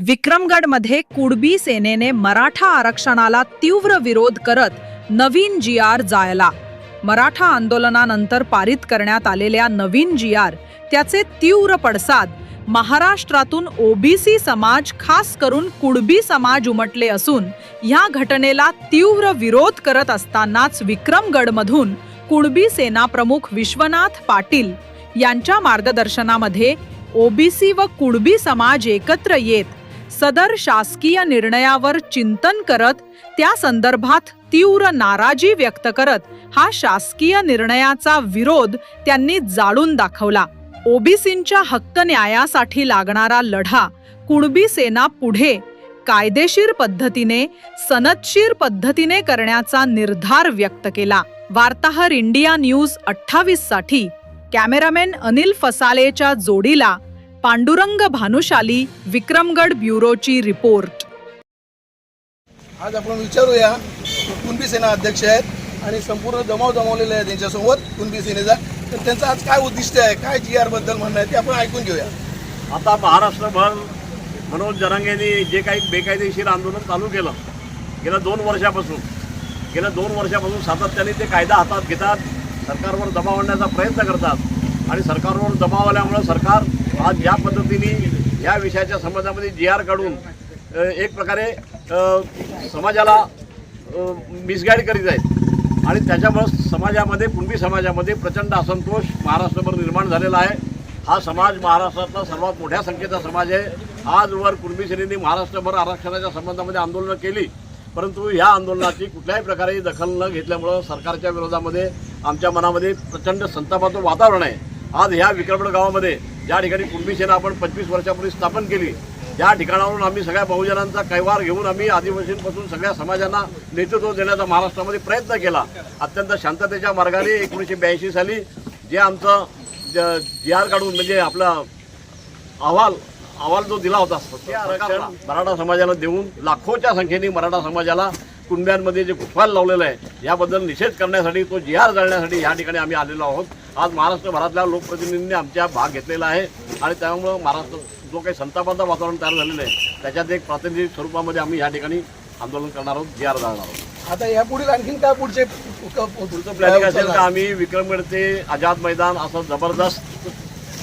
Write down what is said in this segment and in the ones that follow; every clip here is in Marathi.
विक्रमगडमध्ये कुडबी सेनेने मराठा आरक्षणाला तीव्र विरोध करत नवीन जी आर जाळला. मराठा आंदोलनानंतर पारित करण्यात आलेल्या नवीन जी आर त्याचे तीव्र पडसाद महाराष्ट्रातून ओबीसी समाज खास करून कुडबी समाज उमटले असून ह्या घटनेला तीव्र विरोध करत असतानाच विक्रमगडमधून कुणबी सेना प्रमुख विश्वनाथ पाटील यांच्या मार्गदर्शनामध्ये ओबीसी व कुडबी समाज एकत्र येत सदर शासकीय निर्णयावर चिंतन करत त्या संदर्भात तीव्र नाराजी व्यक्त करत हा शासकीय निर्णयाचा विरोध त्यांनी जाळून दाखवला. ओबीसींच्या हक्क न्यायासाठी लागणारा लढा कुणबी सेना पुढे कायदेशीर पद्धतीने सनदशीर पद्धतीने करण्याचा निर्धार व्यक्त केला. वार्ताहर इंडिया न्यूज अठ्ठावीससाठी कॅमेरामॅन अनिल फसालेच्या जोडीला पांडुरंग भानुशाली विक्रमगड ब्युरोची रिपोर्ट. आज आपण विचारूया कुणबी सेना अध्यक्ष आहेत आणि संपूर्ण जमाव जमवलेले आहे त्यांच्यासोबत कुणबी सेनेचा. तर त्यांचं आज काय उद्दिष्ट आहे काय जी आरबद्दल म्हणणं आहे ते आपण ऐकून घेऊया. आता महाराष्ट्रभर मनोज जरांगेंनी जे काही बेकायदेशीर आंदोलन चालू केलं गेल्या दोन वर्षापासून गेल्या दोन वर्षापासून सातत्याने ते कायदा हातात घेतात सरकारवर दबाव आणण्याचा प्रयत्न करतात आणि सरकारवर दबाव आल्यामुळं सरकार आज या पद्धतीने या विषयाच्या संबंधामध्ये जी आर काढून एक प्रकारे समाजाला मिसगाईड करीत आहेत. आणि त्याच्यामुळं समाजामध्ये कुणबी समाजामध्ये प्रचंड असंतोष महाराष्ट्रभर निर्माण झालेला आहे. हा समाज महाराष्ट्रातला सर्वात मोठ्या संख्येचा समाज आहे. आजवर कुणबी सेनेने महाराष्ट्रभर आरक्षणाच्या संबंधामध्ये आंदोलनं केली परंतु ह्या आंदोलनाची कुठल्याही प्रकारे दखल न घेतल्यामुळं सरकारच्या विरोधामध्ये आमच्या मनामध्ये प्रचंड संतापाचं वातावरण आहे. आज ह्या विक्रमड गावामध्ये ज्या ठिकाणी कुणबी सेना आपण पंचवीस वर्षापूर्वी स्थापन केली. त्या ठिकाणावरून आम्ही सगळ्या बहुजनांचा कैवार घेऊन आम्ही आदिवासींपासून सगळ्या समाजांना नेतृत्व देण्याचा महाराष्ट्रामध्ये प्रयत्न केला. अत्यंत शांततेच्या मार्गाने एकोणीसशे ब्याऐंशी साली जे आमचं जी आर काढून म्हणजे आपला अहवाल अहवाल जो दिला होता मराठा समाजाला देऊन लाखोच्या संख्येने मराठा समाजाला कुंड्यांमध्ये जे घुसवायला लावलेलं आहे याबद्दल निषेध करण्यासाठी तो जी आर जाळण्यासाठी या ठिकाणी आम्ही आलेलो आहोत. आज महाराष्ट्रभरातल्या लोकप्रतिनिधींनी आमच्या भाग घेतलेला आहे आणि त्यामुळं महाराष्ट्र जो काही संतापाचं वातावरण तयार झालेलं आहे त्याच्यात एक प्रातिनिधिक स्वरूपामध्ये आम्ही या ठिकाणी आंदोलन करणार आहोत जी आर जाळणार आहोत. आता यापुढील आणखीन काय पुढचे पुढचं प्लॅनिंग असेल तर आम्ही विक्रमगड ते आझाद मैदान असं जबरदस्त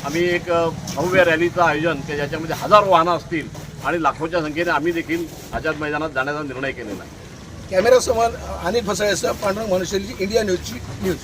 आम्ही एक भव्य रॅलीचं आयोजन की ज्याच्यामध्ये हजारो वाहनं असतील आणि लाखोच्या संख्येने आम्ही देखील आझाद मैदानात जाण्याचा निर्णय केलेला आहे. कॅमेरा समोर अनिल फसाळेसह पांडुरंग मनुष्यची इंडिया न्यूजची न्यूज.